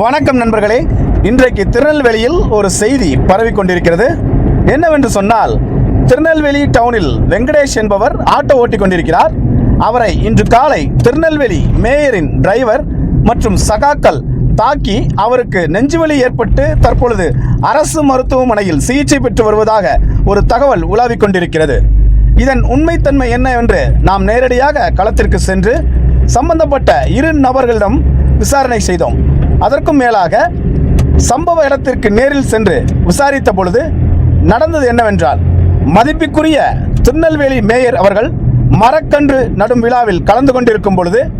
வணக்கம் நண்பர்களே. இன்றைக்கு திருநெல்வேலியில் ஒரு செய்தி பரவிக் கொண்டிருக்கிறது என்னவென்று சொன்னால் திருநெல்வேலி டவுனில் வெங்கடேஷ் என்பவர் ஆட்டோ ஓட்டிக் கொண்டிருக்கிறார் அவரை இன்று காலை திருநெல்வேலி மேயரின் டிரைவர் மற்றும் சகாக்கள் தாக்கி அவருக்கு நெஞ்சுவலி ஏற்பட்டு தற்பொழுது அரசு மருத்துவமனையில் சிகிச்சை பெற்று வருவதாக ஒரு தகவல் உலாவிக் கொண்டிருக்கிறது. இதன் உண்மைத்தன்மை என்ன என்று நாம் நேரடியாக களத்திற்கு சென்று சம்பந்தப்பட்ட இரு நபர்களிடம் விசாரணை செய்தோம். அதற்கும் மேலாக சம்பவ இடத்திற்கு நேரில் சென்று விசாரித்த பொழுது நடந்தது என்னவென்றால் மதிப்பிற்குரிய திருநெல்வேலி மேயர் அவர்கள் மரக்கன்று நடும் விழாவில் கலந்து கொண்டிருக்கும் பொழுது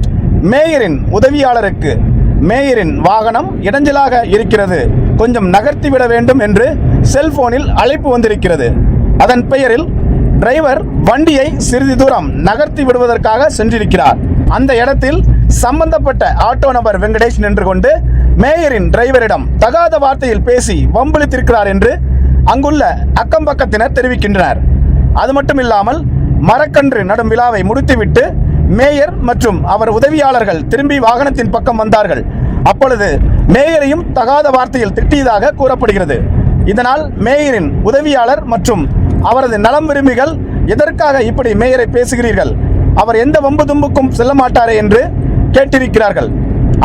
மேயரின் உதவியாளருக்கு மேயரின் வாகனம் இடைஞ்சலாக இருக்கிறது. கொஞ்சம் நகர்த்திவிட வேண்டும் என்று செல்போனில் அழைப்பு வந்திருக்கிறது. அதன் பெயரில் டிரைவர் வண்டியை சிறிது தூரம் நகர்த்தி விடுவதற்காக சென்றிருக்கிறார். அந்த இடத்தில் சம்பந்தப்பட்ட ஆட்டோ நபர் வெங்கடேஷ் நின்று கொண்டு மேயரின் டிரைவரிடம் தகாத வார்த்தையில் பேசி வம்பிழுத்திருக்கிறார் என்று அங்குள்ள அக்கம் பக்கத்தினர் தெரிவிக்கின்றனர். அது மட்டும் இல்லாமல் மரக்கன்று நடும் விழாவை முடித்துவிட்டு மேயர் மற்றும் அவர் உதவியாளர்கள் திரும்பி வாகனத்தின் பக்கம் வந்தார்கள். அப்பொழுது மேயரையும் தகாத வார்த்தையில் திட்டியதாக கூறப்படுகிறது. இதனால் மேயரின் உதவியாளர் மற்றும் அவரது நலம் விரும்பிகள் எதற்காக இப்படி மேயரை பேசுகிறீர்கள்? அவர் எந்த வம்பு தும்புக்கும் செல்ல மாட்டாரே என்று கேட்டிருக்கிறார்கள்.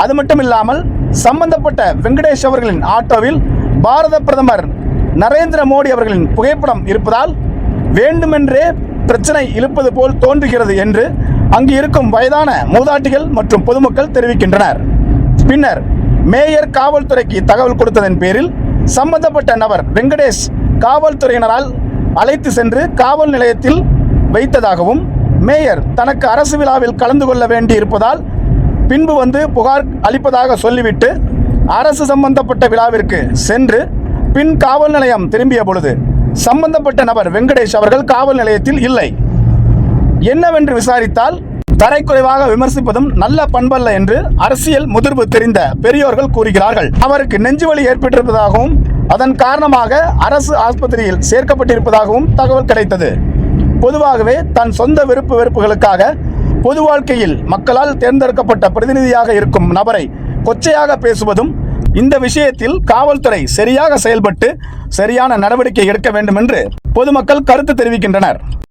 அது மட்டும் இல்லாமல் சம்பந்தப்பட்ட வெங்கடேஷ் அவர்களின் ஆட்டோவில் பாரத பிரதமர் நரேந்திர மோடி அவர்களின் புகைப்படம் இருப்பதால் வேண்டுமென்றே பிரச்சனை இழுப்பது போல் தோன்றுகிறது என்று அங்கு இருக்கும் வயதான மூதாட்டிகள் மற்றும் பொதுமக்கள் தெரிவிக்கின்றனர். பின்னர் மேயர் காவல்துறைக்கு தகவல் கொடுத்ததன் பேரில் சம்பந்தப்பட்ட நபர் வெங்கடேஷ் காவல்துறையினரால் அழைத்து சென்று காவல் நிலையத்தில் வைத்ததாகவும் மேயர் தனக்கு அரசு விழாவில் கலந்து கொள்ள வேண்டி இருப்பதால் பின்பு வந்து புகார் அளிப்பதாக சொல்லிவிட்டு அரசு சம்பந்தப்பட்ட விழாவிற்கு சென்று பின் காவல் நிலையம் திரும்பிய பொழுது சம்பந்தப்பட்ட நபர் வெங்கடேஷ் அவர்கள் காவல் நிலையத்தில் இல்லை. என்னவென்று விசாரித்தால் தரைக்குறைவாக விமர்சிப்பதும் நல்ல பண்பல்ல என்று அரசியல் முதிர்வு தெரிந்த பெரியோர்கள் கூறுகிறார்கள். அவருக்கு நெஞ்சுவலி ஏற்பட்டிருப்பதாகவும் அதன் காரணமாக அரசு ஆஸ்பத்திரியில் சேர்க்கப்பட்டிருப்பதாகவும் தகவல் கிடைத்தது. பொதுவாகவே தன் சொந்த விருப்பு வெறுப்புகளுக்காக பொது வாழ்க்கையில் மக்களால் தேர்ந்தெடுக்கப்பட்ட பிரதிநிதியாக இருக்கும் நபரை கொச்சையாக பேசுவதும் இந்த விஷயத்தில் காவல்துறை சரியாக செயல்பட்டு சரியான நடவடிக்கை எடுக்க வேண்டும் என்று பொதுமக்கள் கருத்து தெரிவிக்கின்றனர்.